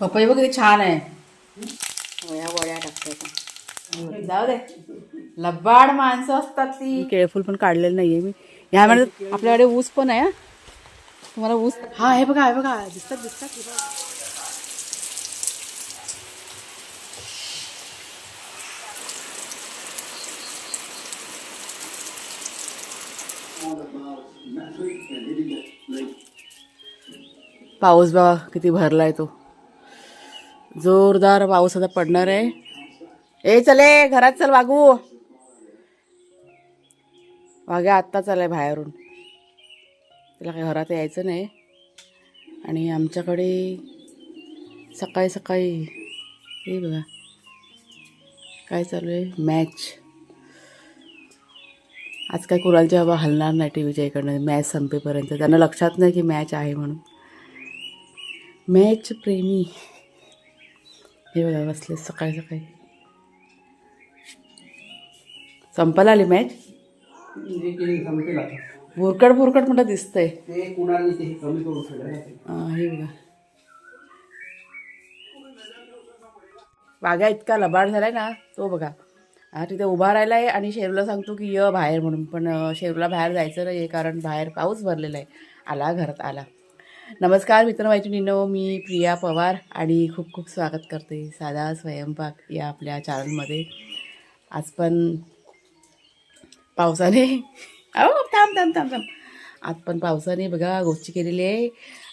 पपई बघ किती छान आहे. वया वड्या टाकतात जाऊ दे. लबाड माणसं असतात ती. केळफूल पण काढलेलं नाहीये मी. ह्या महिन्यात आपल्याकडे ऊस पण आहे हा. तुम्हाला ऊस हा हे बघा हे बघा. दिसतात दिसतात. पाऊस बघा किती भरला आहे तो. जोरदार पाऊस आता पडणार आहे. ए चले घरात चल वागू. वाग्या आत्ता चालाय बाहेरून. त्याला काही घरात यायचं नाही. आणि आमच्याकडे सकाळी सकाळी हे बघा. काय चालू आहे? मॅच. आज काय कुणालच्या बाबा हलणार नाही टी व्हीच्या इकडनं. मॅच संपेपर्यंत. त्यांना लक्षात नाही की मॅच आहे म्हणून. मॅच प्रेमी. हे बघा बसले सकाळी सकाळी. संपायला आली मॅच? भुरकट बुरकट म्हणता दिसतंय. हे बघा. वाघ्या इतका लबाड झालाय ना तो बघा. हा तिथे उभा राहिला आहे आणि शेरूला सांगतो की य बाहेर म्हणून. पण शेरूला बाहेर जायचं नाही कारण बाहेर पाऊस भरलेला आहे. आला घरात आला. नमस्कार मित्र मैत्रिणींनो मी प्रिया पवार आणि खूप खूप स्वागत करते साधा स्वयंपाक या आपल्या चॅनलमध्ये. आज पण पावसाने अहो थांब थांब थांब थांब. आज पण पावसाने बघा गोष्टी केलेली आहे.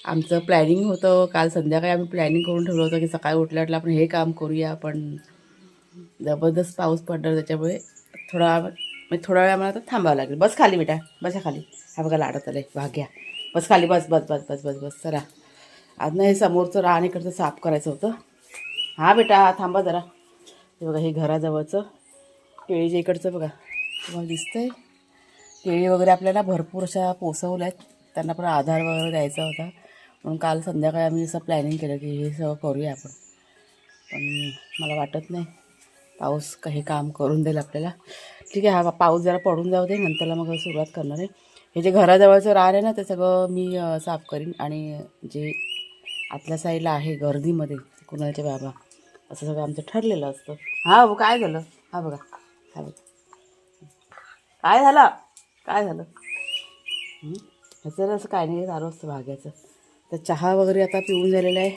आमचं प्लॅनिंग होतं. काल संध्याकाळी आम्ही प्लॅनिंग करून ठेवलं होतं की सकाळी उठल्या उठलं आपण हे काम करूया पण जबरदस्त पाऊस पडणार त्याच्यामुळे थोडा म्हणजे थोडा वेळ आम्हाला आता थांबावं लागेल. बस खाली बेटा बसा खाली. हा बघा लाडत आलं भाग्या बस खाली बस बस बस बस बस बस. चला. आज ना हे समोरचं रान इकडचं साफ करायचं होतं. हां बेटा थांबा जरा. हे बघा हे घराजवळचं केळीच्या इकडचं बघा. तुम्हाला दिसतंय? केळी वगैरे आपल्याला भरपूर अशा पोसवल्या आहेत. त्यांना पण आधार वगैरे द्यायचा होता. म्हणून काल संध्याकाळी आम्ही असं प्लॅनिंग केलं की हे सगळं करूया आपण. पण मला वाटत नाही. पाऊस काही काम करून देईल आपल्याला. ठीक आहे हा पाऊस जरा पडून जाऊ दे. नंतरला मग सुरुवात करणार आहे. हे जे घराजवळचं रान आहे ना ते सगळं मी साफ करीन. आणि जे आतल्या साईडला आहे गर्दीमध्ये कुणालचे बाबा असं सगळं आमचं ठरलेलं असतं. हा हो काय झालं. हा बघा. हा बघा. काय झालं? काय झालं? ह्याचं असं काय नाही चालू असतं भाग्याचं. तर चहा वगैरे आता पिऊन झालेला आहे.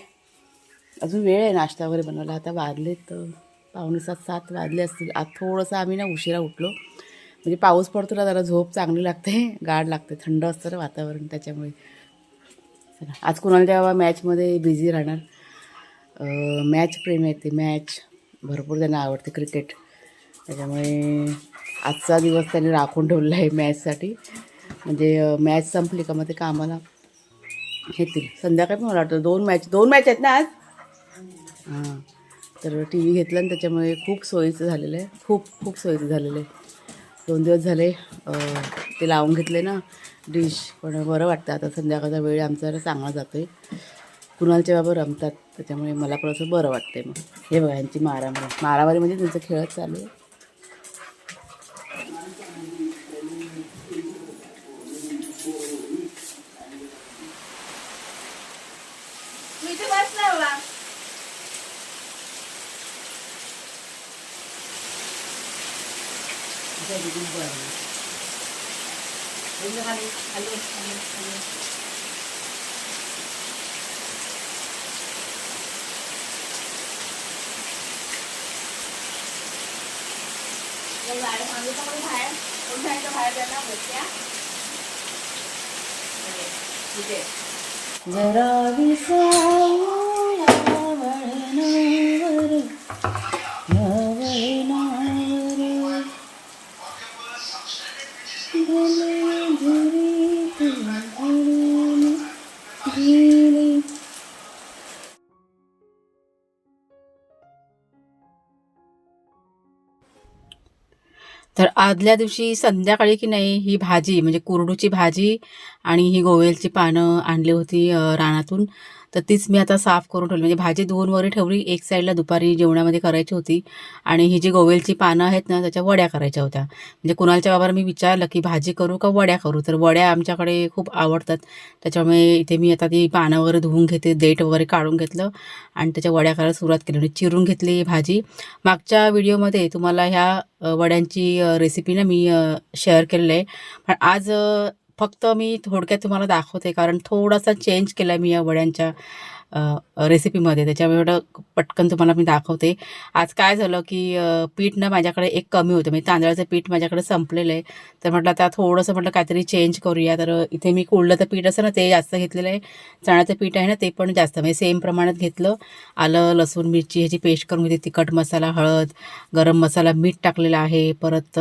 अजून वेळ आहे नाश्ता वगैरे बनवायला. आता वाजलेत तर पावणे सात सात वाजले असतील. आज थोडंसं आम्ही ना उशिरा उठलो. म्हणजे पाऊस पडतो ना जरा झोप चांगली लागते गाड लागते थंड असतं ना वातावरण त्याच्यामुळे. चला आज कुणाला तेव्हा मॅचमध्ये बिझी राहणार. मॅच प्रेम आहे ते मॅच. भरपूर त्यांना आवडते क्रिकेट. त्याच्यामुळे आजचा दिवस त्यांनी राखून ठेवला आहे मॅचसाठी. म्हणजे मॅच संपली का मग ते कामाला येतील संध्याकाळी पण मला वाटतं दोन मॅच दोन मॅच आहेत ना आज? हां. तर टी व्ही घेतला आणि त्याच्यामुळे खूप सोयीचं झालेलं आहे. खूप खूप सोयीचं झालेलं आहे. दोन दिवस झाले ते लावून घेतले ना डिश. पण बरं वाटतं. आता संध्याकाळचा वेळ आमचा चांगला जातो आहे कुणालच्या बाबा रमतात त्याच्यामुळे मला पण असं बरं वाटते मग. हे बघा यांची मारामारी. मारामारी म्हणजे त्यांचं खेळत चालू आहे. 갑자기 눈부야. 먼저 하니 달려 달려 달려 여기 아래 방금 조금 잘 검사해서 봐야 되나? 볼게요 이제 이제 러비세 आदल्या दिवशी संध्याकाळी की नाही ही भाजी म्हणजे कुरडूची भाजी आणि ही गोवेलची पानं आणली होती रानातून. तर तीच मी आता साफ करून ठेवली. म्हणजे भाजी धुवून वरी ठेवली एक साईडला दुपारी जेवणामध्ये करायची होती. आणि ही जी गोवेलची पानं आहेत ना त्याच्या वड्या करायच्या होत्या. म्हणजे कुणालच्या बाबाला मी विचारलं की भाजी करू का वड्या करू? तर वड्या आमच्याकडे खूप आवडतात. त्याच्यामुळे इथे मी आता ती पानं वगैरे धुवून घेते देठ वगैरे काढून घेतलं आणि त्याच्या वड्या करायला सुरुवात केली. आणि चिरून घेतली भाजी. मागच्या व्हिडिओमध्ये तुम्हाला ह्या वड्यांची रेसिपी ना मी शेअर केलेलं आहे. पण आज फक्त मी थोडक्यात तुम्हाला दाखवते कारण थोडासा चेंज केला मी या वड्यांच्या. रेसिपीमध्ये त्याच्यामुळे एवढं पटकन तुम्हाला मी दाखवते. आज काय झालं की पीठ ना माझ्याकडे एक कमी होतं. म्हणजे तांदळाचं पीठ माझ्याकडे संपलेलं आहे. तर म्हटलं आता थोडंसं म्हटलं काहीतरी चेंज करूया. तर इथे मी कुळलं पीठ असं ना ते जास्त घेतलेलं आहे. चण्याचं पीठ आहे ना ते पण जास्त. म्हणजे सेम प्रमाणात घेतलं. आलं लसूण मिरची ह्याची पेस्ट करून घेते तिखट मसाला हळद गरम मसाला मीठ टाकलेलं आहे. परत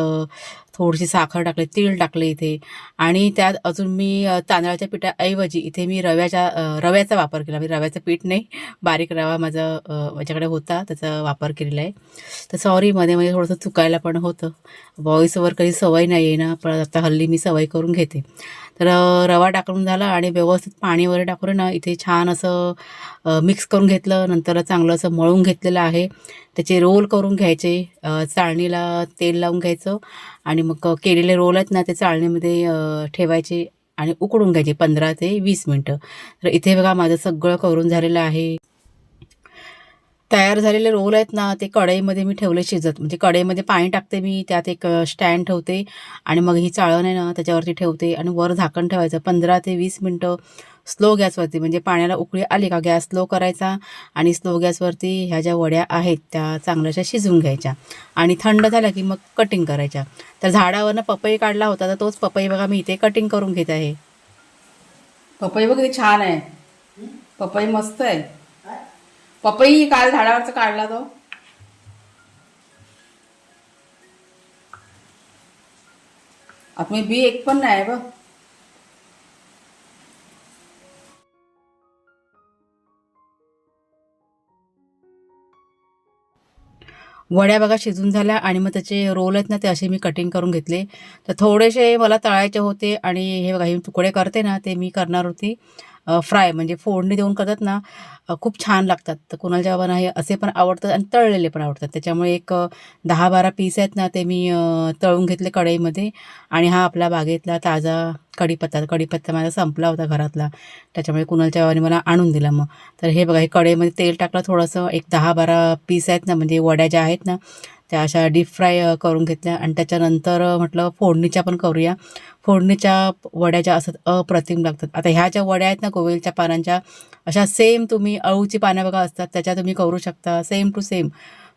थोडीशी साखर टाकली तीळ टाकले इथे. आणि त्यात अजून मी तांदळाच्या पिठाऐवजी इथे मी रव्याच्या रव्याचा वापर केला. म्हणजे रव्याचं पीठ नाही. बारीक रवा माझा माझ्याकडे होता त्याचा वापर केलेला आहे. तर सॉरी मध्ये मध्ये थोडंसं चुकायला पण होतं. वॉईसवर कधी सवय नाही आहे ना पण आता हल्ली मी सवय करून घेते. तर रवा टाकून झाला आणि व्यवस्थित पाणी वगैरे टाकून ना इथे छान असं मिक्स करून घेतलं. नंतर चांगलं असं मळून घेतलेलं आहे. त्याचे रोल करून घ्यायचे. चाळणीला तेल लावून घ्यायचं. आणि मग केलेले रोल आहेत ना ते चाळणीमध्ये ठेवायचे. आणि उकडून घ्यायचे पंधरा ते वीस मिनटं. तर इथे बघा माझं सगळं करून झालेलं आहे. तयार झालेले रोल आहेत ना ते कढईमध्ये मी ठेवले शिजत. म्हणजे कढईमध्ये पाणी टाकते मी त्यात एक स्टँड ठेवते आणि मग ही चाळण आहे ना त्याच्यावरती ठेवते आणि वर झाकण ठेवायचं पंधरा ते वीस मिनटं. स्लो गॅसवरती म्हणजे पाण्याला उकळी आली का गॅस स्लो करायचा आणि स्लो गॅसवरती ह्या ज्या वड्या आहेत त्या चांगल्याशा शिजवून घ्यायच्या आणि थंड झाल्या की मग कटिंग करायच्या. तर झाडावरनं पपई काढला होता तर तोच पपई बघा मी इथे कटिंग करून घेत आहे. पपई बघ किती छान आहे. पपई मस्त आहे. पपई काल झाडावरचा काढला तो. आता मी बी एक पण नाही बघ. वड्या बघा शिजून झाल्या आणि मग त्याचे रोल आहेत ना ते असे मी कटिंग करून घेतले. तर थोडेसे मला तळायचे होते आणि हे बघा हे तुकडे करते ना ते मी करणार होती. फ्राय म्हणजे फोडणी देऊन करतात ना खूप छान लागतात. तर कुणाच्या जेव्हा हे असे पण आवडतात आणि तळलेले पण आवडतात. त्याच्यामुळे एक दहा बारा पीस आहेत ना ते मी तळून घेतले कढईमध्ये आणि हा आपला बागेतला ताजा कढीपत्ता. कढीपत्ता माझा संपला होता घरातला. त्याच्यामुळे कुणालच्या बाबांनी मला आणून दिला मग. तर हे बघा हे कढईमध्ये तेल टाकलं थोडंसं. एक दहा बारा पीस आहेत ना म्हणजे वड्या ज्या आहेत ना त्या अशा डीप फ्राय करून घेतल्या. आणि त्याच्यानंतर म्हटलं फोडणीच्या पण करूया. फोडणीच्या वड्या ज्या असतात अप्रतिम लागतात. आता ह्या ज्या वड्या आहेत ना कोविलच्या पानांच्या अशा सेम तुम्ही अळूची पानं बघा असतात त्याच्या तुम्ही करू शकता. सेम टू सेम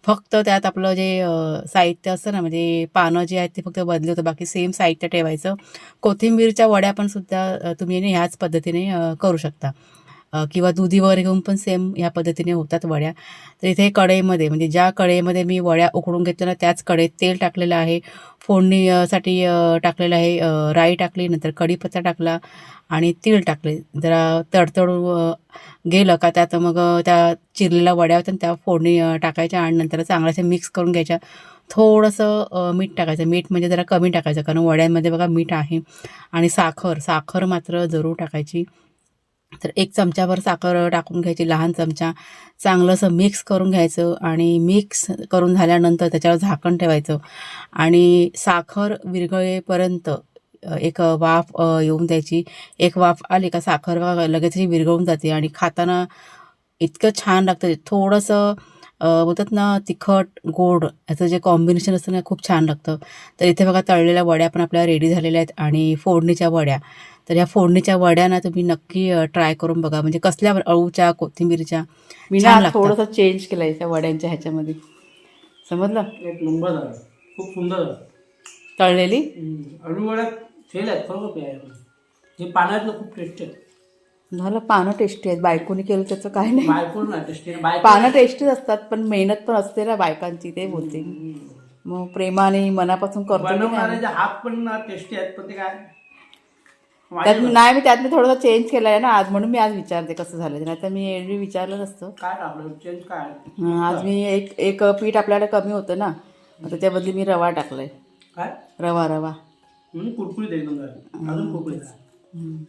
फक्त त्यात आपलं जे साहित्य असतं ना म्हणजे पानं जे आहेत ते फक्त बदली होतं बाकी सेम साहित्य ठेवायचं. कोथिंबीरच्या वड्या पण सुद्धा तुम्ही ह्याच पद्धतीने करू शकता. किंवा दुधी वगैरे घेऊन पण सेम ह्या पद्धतीने होतात वड्या. तर इथे कढईमध्ये म्हणजे ज्या कढईमध्ये मी वड्या उकडून घेतो ना त्याच कढईत तेल टाकलेलं आहे. फोडणीसाठी टाकलेलं आहे राई टाकली नंतर कढीपत्ता टाकला आणि तीळ टाकले. जरा तडतडू गेलं का त्यात मग त्या चिरलेल्या वड्या होत्या त्या फोडणी टाकायच्या आणि नंतर चांगल्याशा मिक्स करून घ्यायच्या. थोडंसं मीठ टाकायचं. मीठ म्हणजे जरा कमी टाकायचं कारण वड्यांमध्ये बघा मीठ आहे. आणि साखर साखर मात्र जरूर टाकायची. तर एक चमच्याभर साखर टाकून घ्यायची लहान चमचा. चांगलं असं मिक्स करून घ्यायचं आणि मिक्स करून झाल्यानंतर त्याच्यावर झाकण ठेवायचं. आणि साखर विरघळेपर्यंत एक वाफ येऊन द्यायची. एक वाफ आली का साखर लगेच विरघळून जाते आणि खाताना इतकं छान लागतं. थोडंसं बोलतात ना तिखट गोड याचं जे कॉम्बिनेशन असतं ना खूप छान लागतं. तर इथे बघा तळलेल्या वड्या पण आपल्या रेडी झालेल्या आहेत आणि फोडणीच्या वड्या. तर या फोडणीच्या वड्या ना तुम्ही नक्की ट्राय करून बघा. म्हणजे कसल्या अळूच्या कोथिंबीरच्या मी ना. थोडंसं चेंज केलंय त्या वड्यांच्या ह्याच्यामध्ये. समजलं? एक नंबर झालं. खूप सुंदर तळलेली? अळू फेल आहेत आहे. हे पाण्यातलं खूप टेस्टी आहे. झालं पानं टेस्टी आहेत. बायकोनी केलं त्याचं काय नाही. आहे. पानं टेस्टीच असतात पण मेहनत पण असते ना बायकांची ते बोलते मग प्रेमाने मनापासून करतो हात पण टेस्टी आहेत पण ते काय? त्यात मी नाही मी त्यात मी थोडंसं चेंज केलं आहे ना आज म्हणून मी आज विचारते कसं झालं. नाही तर मी एरवी विचारलं नसतं. काय टाकलं चेंज काय? हं, आज मी एक एक पीठ आपल्याकडे कमी होतं ना आता त्या बदली मी रवा टाकलाय. काय? रवा रवा. म्हणून कुरकुरीत एकदम जरा. अजून कुरकुरीत आहे.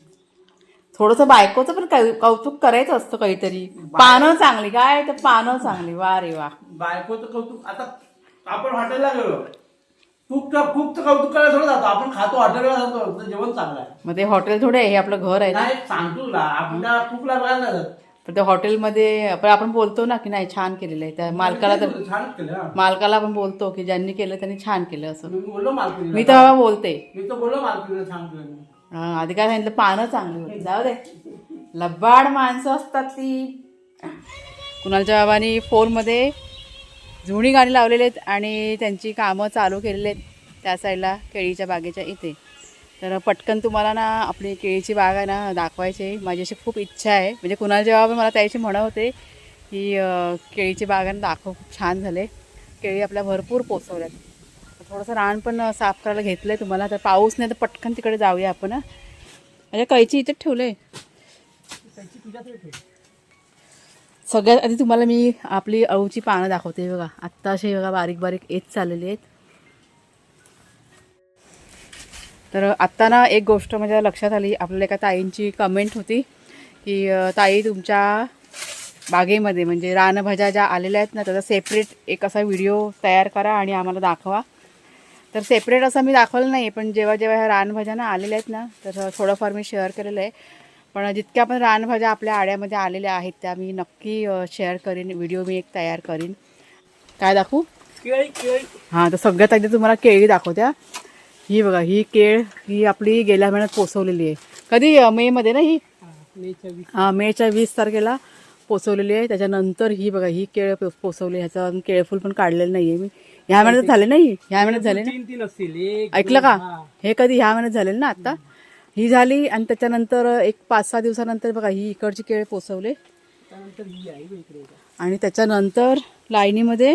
थोडंसं बायकोचं पण कौ- कौतुक करायचं असतं काहीतरी. पानं चांगली काय तर पानं चांगली. वा रे वा. बायकोचं कौतुक आता आपण हॉटेलला गेलो. कौतुक करायला थोडं जातो. आपण खातो हॉटेलला जातो जेवण चांगलं आहे. मग ते हॉटेल थोडे आहे, हे आपलं घर आहे ना? नाही सांगतो नाही जात. पण त्या हॉटेलमध्ये पण आपण बोलतो ना की नाही छान केलेलं आहे. त्या मालकाला तर छानच केलं हा. मालकाला पण बोलतो की ज्यांनी केलं त्यांनी छान केलं असं. मी बोललो मालकीला मी तर बाबा बोलते. मी तर बोललो मालकीला छान केलं. हा, आधी काय सांगितलं? पानं चांगली होती. जाऊ दे. लबाड माणसं असतात ती. कुणालच्या बाबांनी फोनमध्ये जुनी गाणी लावलेली आहेत आणि त्यांची कामं चालू केलेली आहेत त्या साईडला केळीच्या बागेच्या इथे. तर पटकन तुम्हाला ना आपली केळीची बाग आहे ना दाखवायची. माझी अशी खूप इच्छा आहे. म्हणजे कुणाला जेव्हा मला त्याशी म्हणत होते की केळीची बाग आहे ना दाखव खूप छान झाले. केळी आपल्या भरपूर पोचवल्यात थोडंसं रान पण साफ करायला घेतलं आहे तुम्हाला. तर पाऊस नाही तर पटकन तिकडे जाऊया आपण म्हणजे कैची इथेच ठेवलं ठेवले सगळ्यात आधी तुम्हाला मी आपली अळूची पानं दाखवते बघा. आत्ता असे बघा बारीक बारीक येत चाललेली आहेत. तर आत्ता ना एक गोष्ट माझ्या लक्षात आली. आपल्याला एका ताईंची कमेंट होती की ताई तुमच्या बागेमध्ये म्हणजे रानभाज्या ज्या आलेल्या आहेत ना त्याचा सेपरेट एक असा व्हिडिओ तयार करा आणि आम्हाला दाखवा. तर सेपरेट असं मी दाखवलं नाही पण जेव्हा जेव्हा ह्या रानभाज्या ना आलेल्या आहेत ना तर थोडंफार मी शेअर केलेलं आहे. पण जितक्या पण रानभाज्या आपल्या आड्यामध्ये आलेल्या आहेत त्या मी नक्की शेअर करीन व्हिडिओ मी एक तयार करीन. काय दाखवू? केळी केळी. हां तर सगळ्यात आधी तुम्हाला केळी दाखवत्या. ही बघा ही केळ ही आपली गेल्या महिन्यात पोचवलेली आहे. कधी मेमध्ये ना ही? हां मेच्या वीस. तारखेला पोचवलेली आहे. त्याच्यानंतर ही बघा ही केळ पोचवली ह्याचं केळफूल पण काढलेलं नाही आहे मी. ह्या महिन्यात झाले नाही ह्या महिन्यात झाले ना? ऐकलं का? हा. हे कधी ह्या महिन्यात झालेलं ना आता? ही झाली आणि त्याच्यानंतर एक पाच सहा दिवसानंतर बघा ही इकडची केळ पोचवले ही आणि त्याच्यानंतर लाईनीमध्ये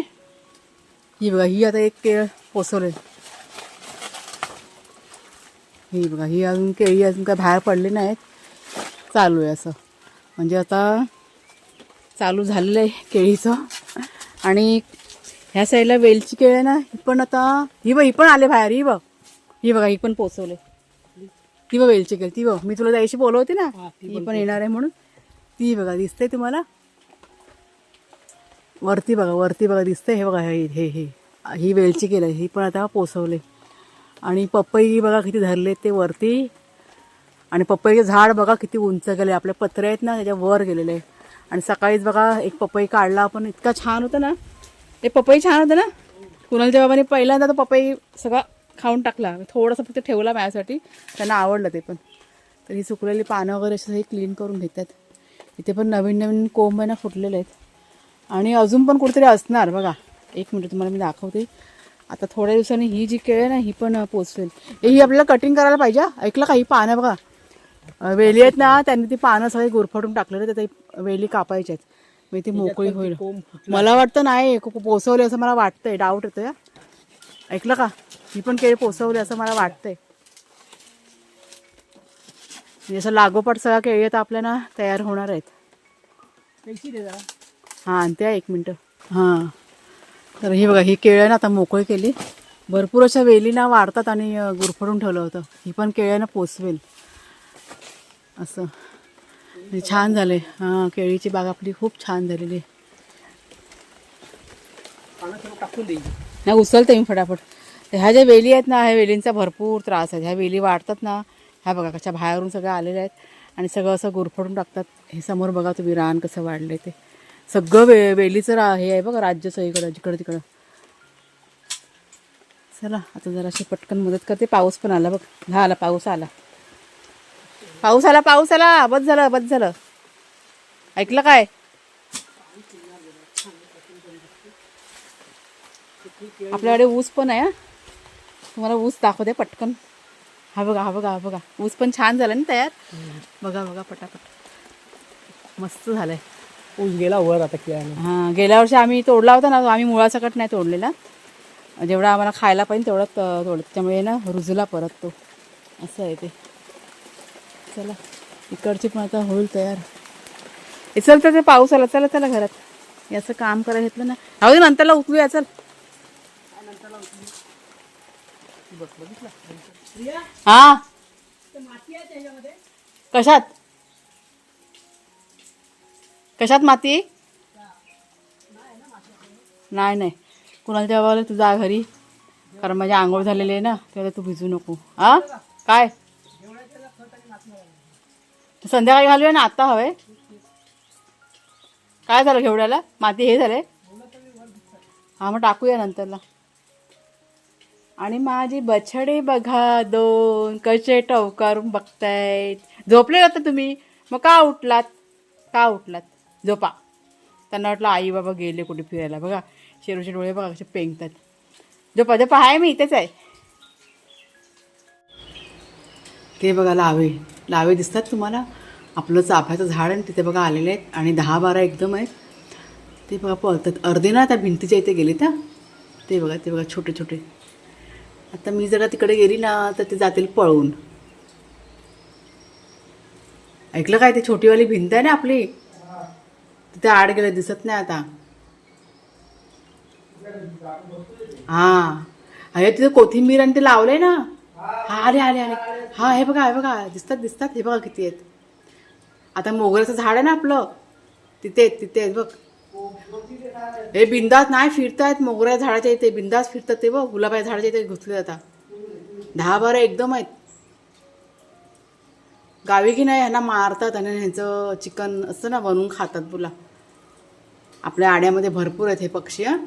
ही बघा ही आता एक केळ पोचवले ही बघा ही अजून केळी अजून काय बाहेर पडली नाहीत. चालू आहे असं. म्हणजे आता चालू झालेलं आहे केळीचं. आणि ह्या साईडला वेलची केळ आहे ना ही पण आता ही बघ ही पण आले बाहेर ही बघ. ही बघा ही पण पोचवले ती बघ वेलची केळ ती बघ. मी तुला त्याशी बोलवते ना ती पण येणार आहे म्हणून. ती बघा दिसते तुम्हाला? वरती बघा वरती बघा दिसतंय हे बघा हे हे हे. ही वेलची केलं ही पण आता पोचवले आणि पपई बघा किती धरले ते वरती. आणि पपईचे झाड बघा किती उंच गेले आपले पत्रे आहेत ना त्याच्या वर गेलेले आणि सकाळीच बघा एक पपई काढला आपण. इतका छान होतं ना. ते पपई छान होतं ना? कुणालच्या बाबाने पहिल्यांदा तो पपई सगळा खाऊन टाकला. थोडंसं फक्त ठेवला माझ्यासाठी. त्यांना आवडलं ते पण. तर ही सुकलेली पानं वगैरे असं हे क्लीन करून घेतात. इथे पण नवीन नवीन कोंब आहे ना फुटलेले आहेत. आणि अजून पण कुठेतरी असणार बघा. एक मिनिट तुम्हाला मी दाखवते. आता थोड्या दिवसांनी ही जी केळ आहे ना ही पण पोचवेल. ही आपल्याला कटिंग करायला पाहिजे. ऐकलं का? ही पानं बघा. वेली आहेत ना त्यांनी ती पानं सगळी गुरफटून टाकलेली तर ते वेली कापायच्या आहेत. मी ती मोकळी होईल. मला वाटतं नाही पोचवले असं मला वाटतंय. डाऊट येतोय. ऐकलं का? ही पण केळी पोचवली असं मला वाटतंय. म्हणजे असं लागोपाठ सगळ्या केळी आता आपल्या ना तयार होणार आहेत. हां आणि त्या एक मिनटं. हां. तर ही बघा ही केळं ना आता मोकळी केली. भरपूर अशा वेली ना वाढतात आणि गुरफडून ठेवलं होतं. ही पण केळं ना पोचवेल असं. छान झाले. हां केळीची बाग आपली खूप छान झालेली आहे. नाही उचलते मी फटाफट. ह्या ज्या वेली आहेत ना ह्या वेलींचा भरपूर त्रास आहे. ह्या वेली वाढतात ना ह्या बघा कशा बाहेरून सगळ्या आलेल्या आहेत आणि सगळं असं गुरफडून टाकतात. हे समोर बघा तुम्ही रान कसं वाढलं ते. सगळं वे वेलीचं रा हे आहे बघा राज्य सगळीकडं जिकडं तिकडं. चला आता जराशी पटकन मदत करते. पाऊस पण आला बघ. हा आला पाऊस आला. पाऊस आला पाऊस आला. बस झालं बस झालं. ऐकलं काय? आपल्याकडे ऊस पण आहे हा. तुम्हाला ऊस दाखवते पटकन. हा बघा हा बघा हा बघा. ऊस पण छान झाला ना तयार. बघा बघा पटापट. मस्त झालंय. ऊस गेला वर आता केळ्याने हां गेल्या वर्षी आम्ही तोडला होता ना आम्ही मुळासकट नाही तोडलेला. जेवढा आम्हाला खायला पाहिजे तेवढा त- तोडत त्यामुळे ना रुजला परत तो. असं आहे ते. चला इकडची पण आता होईल तयार. हे चल तर ते पाऊस आला चला चला घरात. असं काम करायला घेतलं ना. दे नंतरला उकळूया चल. हा? कशात? कशात माती? नाही नाही. कुणाला तेव्हा तू जा घरी. कारण माझी आंघोळ झालेली आहे ना तेव्हा तू भिजू नको. हा? काय? संध्याकाळी घालूया ना आता हवे काय झालं घेवड्याला? माती हे झालंय? हा मग टाकूया नंतरला. आणि माझी बछडे बघा दोन कसे टवकारून बघतायत. झोपले होते तुम्ही? मग का उठलात? का उठलात? झोपा. त्यांना वाटलं आई बाबा गेले कुठे फिरायला. बघा शेरूचे डोळे बघा कसे पेंगतात. झोपा झोपा आहे मी इथेच आहे. ते बघा लावे. लावे दिसतात तुम्हाला? आपलं चाफ्याचं झाड आणि तिथे बघा आलेले आहेत. आणि दहा बारा एकदम आहेत. ते बघा पळतात. अर्धे ना त्या भिंतीच्या इथे गेले त्या ते बघा ते बघा छोटे छोटे. आता मी जरा तिकडे गेली ना तर ते जातील पळून. ऐकलं काय? ते छोटीवाली भिंत आहे ना आपली? तिथे आड गेलं दिसत नाही आता. हा. अरे तिथे कोथिंबीर आणि ते लावलंय ना? हा आले आले आले. हा हे बघा हे बघा. दिसतात दिसतात. हे बघा किती आहेत. आता मोगऱ्याचं झाड आहे ना आपलं? तिथे आहेत तिथे आहेत बघ. हे बिंदास नाही फिरतायत मोगऱ्या झाडाच्या इथे बिंदास फिरतात ते बघ गुलाबाच्या झाडाच्या इथे घुसले जातात दहा बारा एकदम आहेत. गावी की नाही ह्यांना मारतात आणि ह्यांचं चिकन असतं ना बनवून खातात बोला आपल्या आड्यामध्ये भरपूर आहेत हे पक्षी हां.